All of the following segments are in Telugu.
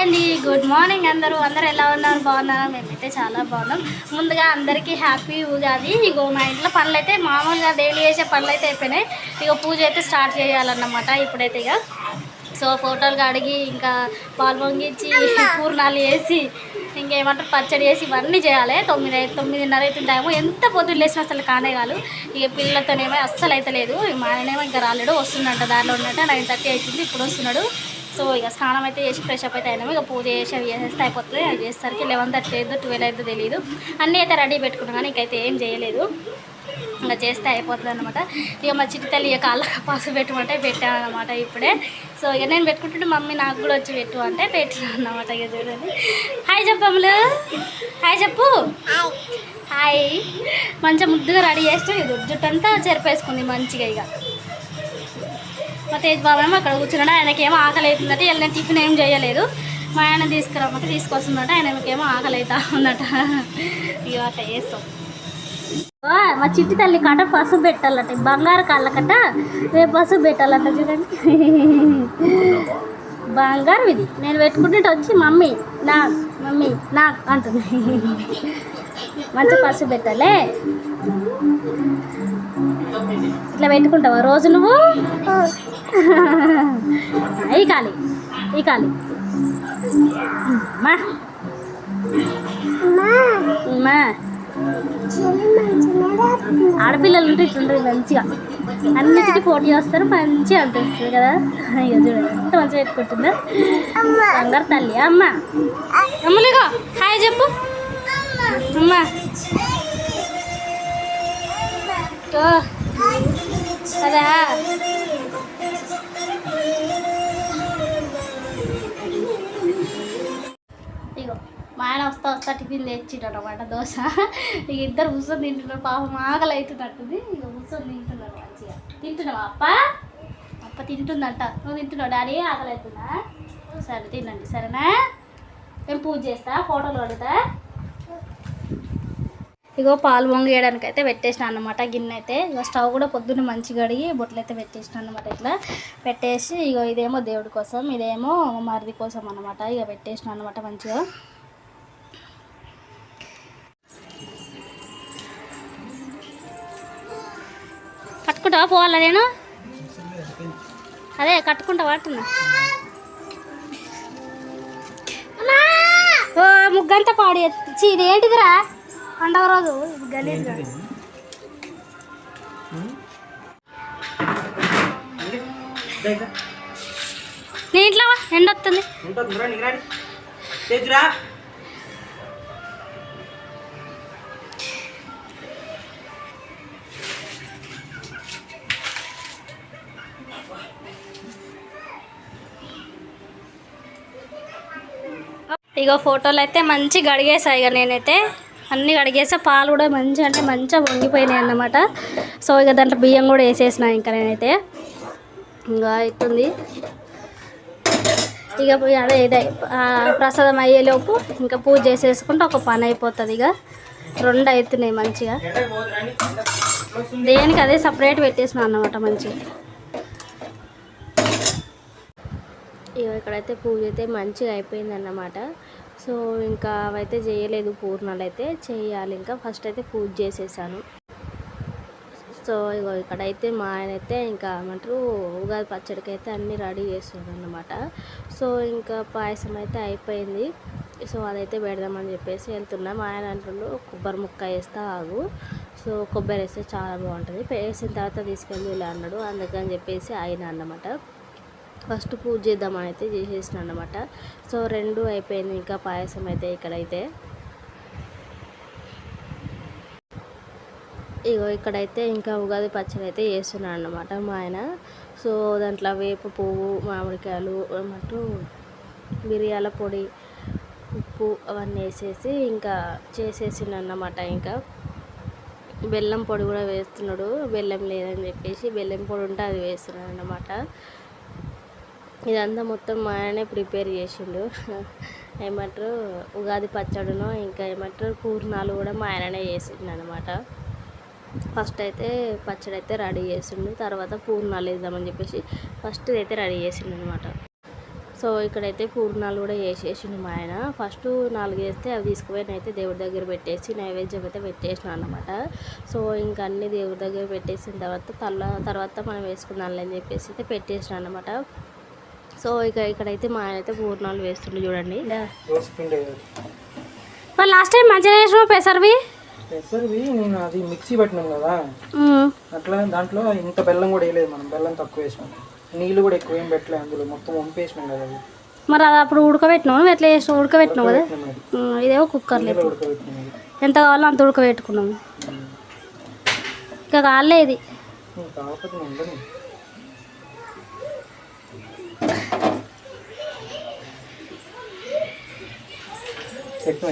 అండి. గుడ్ మార్నింగ్ అందరూ. అందరూ ఎలా ఉన్నారు? బాగున్నారా? మేమైతే చాలా బాగున్నాం. ముందుగా అందరికీ హ్యాపీ ఉగాది. ఇగో మా ఇంట్లో పనులు అయితే మామూలుగా డైలీ చేసే పనులు అయితే అయిపోయినాయి. ఇక పూజ అయితే స్టార్ట్ చేయాలన్నమాట ఇప్పుడైతే ఇక సో ఫోటోలు అడిగి ఇంకా పాలు పొంగించి పూర్ణాలు వేసి ఇంకేమంటారు పచ్చడి వేసి ఇవన్నీ చేయాలి. తొమ్మిది అయి- తొమ్మిదిన్నర అయితే టైము. ఎంత పొద్దున్న లేచిన అసలు కానే కాదు. ఇక పిల్లలతోనేమో అస్సలు అయితే లేదు మా ఆయనేమో ఇంకా రాలేడు. వస్తుండంట దారిలో ఉన్నట్టు నైన్ థర్టీ అవుతుంది ఇప్పుడు వస్తున్నాడు. సో ఇక స్నానం అయితే చేసి ఫ్రెష్ అప్ అయితే అయినాము. ఇక పూజ చేసి అవి చేసేస్తే అయిపోతుంది. అవి చేసేసరికి లెవెన్ థర్టీ అయితే ట్వెల్వ్ అయితే తెలియదు అన్నీ అయితే రెడీ పెట్టుకున్నాను కానీ ఇంకైతే ఏం చేయలేదు. ఇంకా చేస్తే అయిపోతుంది అనమాట ఇక మా చిట్టి తల్లి ఇక కాళ్ళ పాసు పెట్టమంటే పెట్టాను అనమాట ఇప్పుడే. సో ఇక నేను పెట్టుకుంటుంటే మమ్మీ నాకు కూడా వచ్చి పెట్టు అంటే పెట్టినాను అనమాట ఇక చూడండి. హాయ్ చెప్పమ్ములు హాయ్ చెప్పు. హాయ్ మంచిగా ముద్దుగా రెడీ చేస్తే ఇది జుట్టంతా చెరిపేసుకుంది మంచిగా ఇక. మా తేజ్ బాబు ఏమో అక్కడ కూర్చున్నాడు. ఆయనకి ఏమో ఆకలి అవుతుందంటే వెళ్ళి నేను టిఫిన్ ఏం చేయలేదు. మా ఆయన తీసుకురమ్మంటే ఆయన ఆయనకేమో ఆకలి అవుతా ఉందట. ఇక అట్లా చేస్తాం. మా చిట్టి తల్లి కట పసుపు పెట్టాలట. బంగారు కళ్ళకట రేపు పసుపు పెట్టాలట చూడండి. బంగారం ఇది. నేను పెట్టుకుంటే వచ్చి మమ్మీ నా మమ్మీ నా అంటుంది. మంచి పసుపు పెట్టాలే. ఇట్లా పెట్టుకుంటావా? రోజు నువ్వు? ఈ కాలి ఈ కాలి మా. మా. ఆడపిల్లలు ఉంటే ఇట్లుంటుంది మంచిగా. అన్నిటికీ పోటీ వస్తారు మంచిగా అనిపిస్తుంది కదా. ఇక చూడండి ఎంత మంచిగా పెట్టుకుంటుందా. బంగారు తల్లి అమ్మ. అమ్మలేగా హాయ్ చెప్పు. కదా ఇగో మా ఆయన వస్తా వస్తా టిఫిన్ తెచ్చిండనమాట అనమాట దోశ. ఇక ఇద్దరు కూర్చొని తింటున్నారు పాపం ఆకలి అవుతున్నట్టుంది ఇక కూర్చొని తింటున్నారు మంచిగా. తింటున్నావా అప్ప? అప్ప తింటుందంట. నువ్వు తింటున్నావు డాడీ ఆకలి అవుతుందా సరే తినండి సరేనా? నేను పూజ చేస్తా? ఫోటోలు పడుతా ఇగో పాలు పొంగేయడానికి అయితే పెట్టేసిన అనమాట గిన్నె అయితే ఇగో స్టవ్ కూడా పొద్దున్న మంచిగా కడిగి బొట్లు అయితే పెట్టేసిన అనమాట ఇట్లా. పెట్టేసి ఇగో ఇదేమో దేవుడి కోసం ఇదేమో మరిది కోసం అనమాట ఇక పెట్టేసిన అనమాట మంచిగా. కట్టుకుంటావా పోవాలా నేను? అదే కట్టుకుంటా వాడుతున్నా. ఓ ముగ్గంతా పాడి ఛీ, ఇది ఏంటిదిరా పండగ రోజు ఇది గలీజ్గా నీ ఇంట్లో ఎండ వస్తుంది. ఇగో ఫోటోలు అయితే మంచి గడిగేసాయి ఇక నేనైతే. అన్నీ కడిగేసా పాలు కూడా మంచిగా అంటే మంచిగా వంగిపోయినాయి అన్నమాట. సో ఇక దాంట్లో బియ్యం కూడా వేసేసిన ఇంకా నేనైతే. ఇంకా అవుతుంది ఇక అదే ఇదే ప్రసాదం అయ్యేలోపు ఇంకా పూజ చేసేసుకుంటే ఒక పని అయిపోతుంది ఇక. రెండు అవుతున్నాయి మంచిగా. దేనికి అదే సపరేట్ పెట్టేసినా అన్నమాట మంచిగా. ఇక ఇక్కడైతే పూజ అయితే మంచిగా అయిపోయింది అన్నమాట సో ఇంకా అవైతే చేయలేదు పూర్ణాలు అయితే. చేయాలి ఇంకా. ఫస్ట్ అయితే పూజ చేసేసాను. సో ఇగో ఇక్కడైతే మా ఆయన అయితే ఇంకా ఏమంటారు ఉగాది పచ్చడికి అయితే అన్నీ రెడీ చేస్తున్నాడు అన్నమాట సో ఇంకా పాయసం అయితే అయిపోయింది. సో అదైతే పెడదామని చెప్పేసి వెళ్తున్నాం. మా ఆయన అంటుండు కొబ్బరి ముక్క వేస్తా ఆగు. సో కొబ్బరి వేస్తే చాలా బాగుంటుంది. వేసిన తర్వాత తీసుకెళ్ళి ఇలా అన్నాడు. అందుకని చెప్పేసి ఆయన అన్నమాట. ఫస్ట్ పూజ చేద్దామని అయితే చేసేసిన అనమాట సో రెండు అయిపోయింది ఇంకా పాయసం అయితే ఇక్కడైతే. ఇగో ఇక్కడైతే ఇంకా ఉగాది పచ్చడి అయితే చేస్తున్నాను అన్నమాట మా ఆయన. సో దాంట్లో వేప పువ్వు మామిడికాయలు అన్నట్టు మిరియాల పొడి ఉప్పు అవన్నీ వేసేసి ఇంకా చేసేసిన అన్నమాట ఇంకా. బెల్లం పొడి కూడా వేస్తున్నాడు బెల్లం లేదని చెప్పేసి బెల్లం పొడి ఉంటే అది వేస్తున్నాడు అన్నమాట. ఇదంతా మొత్తం మా ఆయనే ప్రిపేర్ చేసిండు. ఏమంటారు? ఉగాది పచ్చడిను ఇంకా ఏమంటారు? పూర్ణాలు కూడా మా ఆయననే చేసిండు అనమాట ఫస్ట్ అయితే పచ్చడి అయితే రెడీ చేసిండు. తర్వాత పూర్ణాలు వేద్దామని చెప్పేసి ఫస్ట్ అయితే రెడీ చేసిండు అనమాట సో ఇక్కడైతే పూర్ణాలు కూడా వేసేసిండు మా ఆయన. ఫస్ట్ నాలుగు వేస్తే అవి తీసుకుపోయిన అయితే దేవుడి దగ్గర పెట్టేసి నైవేద్యం అయితే పెట్టేసిన అనమాట సో ఇంకా అన్ని దేవుడి దగ్గర పెట్టేసిన తర్వాత తల్ల తర్వాత మనం వేసుకుందాంలే అని చెప్పేసి అయితే పెట్టేసిన అనమాట సో ఇక ఇక్కడైతే మా ఆయన అయితే పూర్ణాలు వేస్తుండే చూడండి. మరి లాస్ట్ టైం మంచిగా చేసిన పెసర్వి పెసరివి నేను అది మిక్సీ పెట్టినాం కదా. అట్లా దాంట్లో ఇంత బెల్లం కూడా వేయలేదు మనం బెల్లం తక్కువ వేసినాం. నీళ్ళు కూడా ఎక్కువ ఏం పెట్టలేదు అందులో మొత్తం వంపేసినాం కదా అది. మరి అది అప్పుడు ఉడకబెట్టినావు? నువ్వు ఎట్లా చేసినావు? ఉడకబెట్టినావు కదా? ఇదేమో ఉడకబెట్టినాం అది. ఎంత కావాలో అంత ఉడకబెట్టుకున్నాము ఇంకా కాలే ఇది.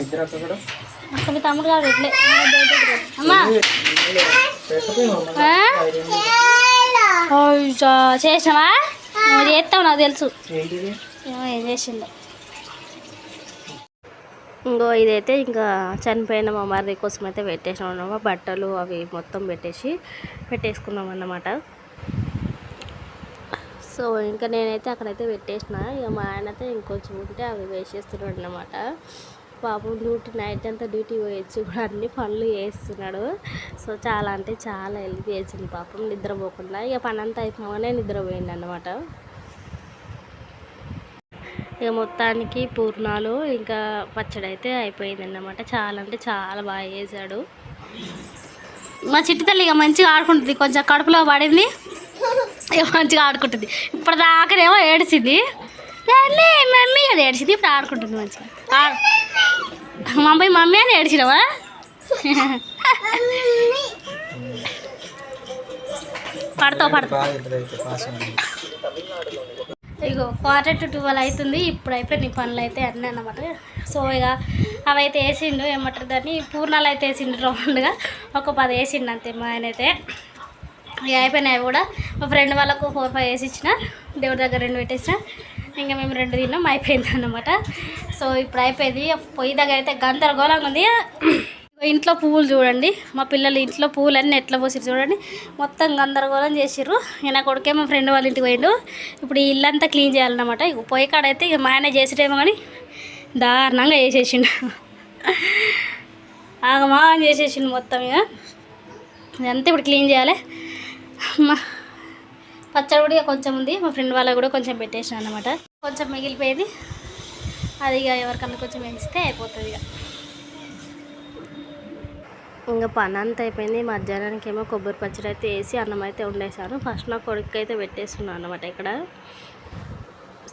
ఇద్దరు కూడా. అసలు మీ తమ్ముడు కాదు ఇట్లే. అమ్మా. నువ్వు చేస్తావు నాకు తెలుసు. ఏమో ఏం చేసిందో. ఇంకో ఇదైతే ఇంకా చనిపోయిన మా మరిది కోసం అయితే పెట్టేసినాం బట్టలు అవి మొత్తం పెట్టేసి పెట్టేసుకున్నాం అన్నమాట. సో ఇంకా నేనైతే అక్కడైతే పెట్టేసిన. ఇక మా ఆయన అయితే ఇంకొంచెం ఉంటే అవి వేసేస్తున్నాడు అన్నమాట. పాపం డ్యూటీ నైట్ అంతా డ్యూటీ పోయొచ్చు కూడా అన్ని పనులు చేస్తున్నాడు. సో చాలా అంటే చాలా హెల్ప్ చేసింది పాపం నిద్రపోకుండా. ఇక పని అంతా అయిపోగానే నిద్రపోయింది అన్నమాట. ఇక మొత్తానికి పూర్ణాలు ఇంకా పచ్చడి అయితే అయిపోయింది అన్నమాట. చాలా అంటే చాలా బాగా చేశాడు. మా చిట్టి తల్లి ఇక మంచిగా ఆడుకుంటుంది. కొంచెం కడుపులో పడింది ఇక మంచిగా ఆడుకుంటుంది. ఇప్పుడు దాకానేమో ఏడిచింది మమ్మీ మమ్మీ ఏడిచింది ఇప్పుడు ఆడుకుంటుంది మంచిగా. మమ్మీ మమ్మీ అని ఏడిచినవా? పడతావు పడతావు. ఇగో క్వార్టర్ టు ట్వెల్వ్ అవుతుంది ఇప్పుడు అయిపోయి నీ పనులు అయితే అన్నీ అన్నమాట. సో ఇక అవి అయితే వేసిండు ఏమంటారు దాన్ని? పూర్ణాలు అయితే వేసిండు రౌండ్గా. ఒక పది వేసిండు అంతే మా ఆయన అయితే. ఇక అయిపోయినాయి కూడా. మా ఫ్రెండ్ వాళ్ళకు ఫోర్ ఫైవ్ వేసి ఇచ్చిన. దేవుడి దగ్గర రెండు పెట్టేసిన. ఇంకా మేము రెండు తిన్నాం అయిపోయింది అనమాట సో ఇప్పుడు అయిపోయింది. పొయ్యి దగ్గర అయితే గందరగోళంగా ఉంది. ఇంట్లో పువ్వులు చూడండి. మా పిల్లలు ఇంట్లో పువ్వులన్నీ ఎట్లా పోసి చూడండి. మొత్తం గందరగోళం చేసిర్రు. ఇక నా కొడుకే మా ఫ్రెండ్ వాళ్ళ ఇంటికి పోయిండు. ఇప్పుడు ఈ ఇల్లంతా క్లీన్ చేయాలన్నమాట. ఇక పొయ్యి కాడ అయితే ఇక మా ఆయన చేసేటేమో కానీ దారుణంగా చేసేసిండు. ఆగమా చేసేసిండు మొత్తం ఇక ఇదంతా ఇప్పుడు క్లీన్ చేయాలి. మా పచ్చడి కూడా కొంచెం ఉంది. మా ఫ్రెండ్ వాళ్ళకి కూడా కొంచెం పెట్టేసాను అనమాట కొంచెం మిగిలిపోయింది. అది ఇక ఎవరికన్నా కొంచెం పెంచితే అయిపోతుంది ఇక. ఇంకా పని అంతా అయిపోయింది. మధ్యాహ్నానికి ఏమో కొబ్బరి పచ్చడి అయితే వేసి అన్నం అయితే వండేసాను ఫస్ట్ నా కొడుకు అయితే పెట్టేస్తున్నాను అనమాట ఇక్కడ.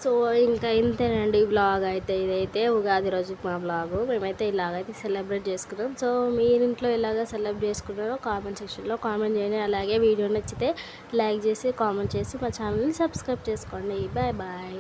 సో ఇంకా ఇంతేనండి వ్లాగ్ బ్లాగ్ అయితే ఇదైతే ఉగాది రోజుకి మా బ్లాగు మేమైతే ఇలాగైతే సెలబ్రేట్ చేసుకున్నాం. సో మీరు ఇంట్లో ఇలాగ సెలబ్రేట్ చేసుకున్నారో కామెంట్ సెక్షన్లో కామెంట్ చేయండి. అలాగే వీడియో నచ్చితే లైక్ చేసి కామెంట్ చేసి మా ఛానల్ని సబ్స్క్రైబ్ చేసుకోండి. Bye bye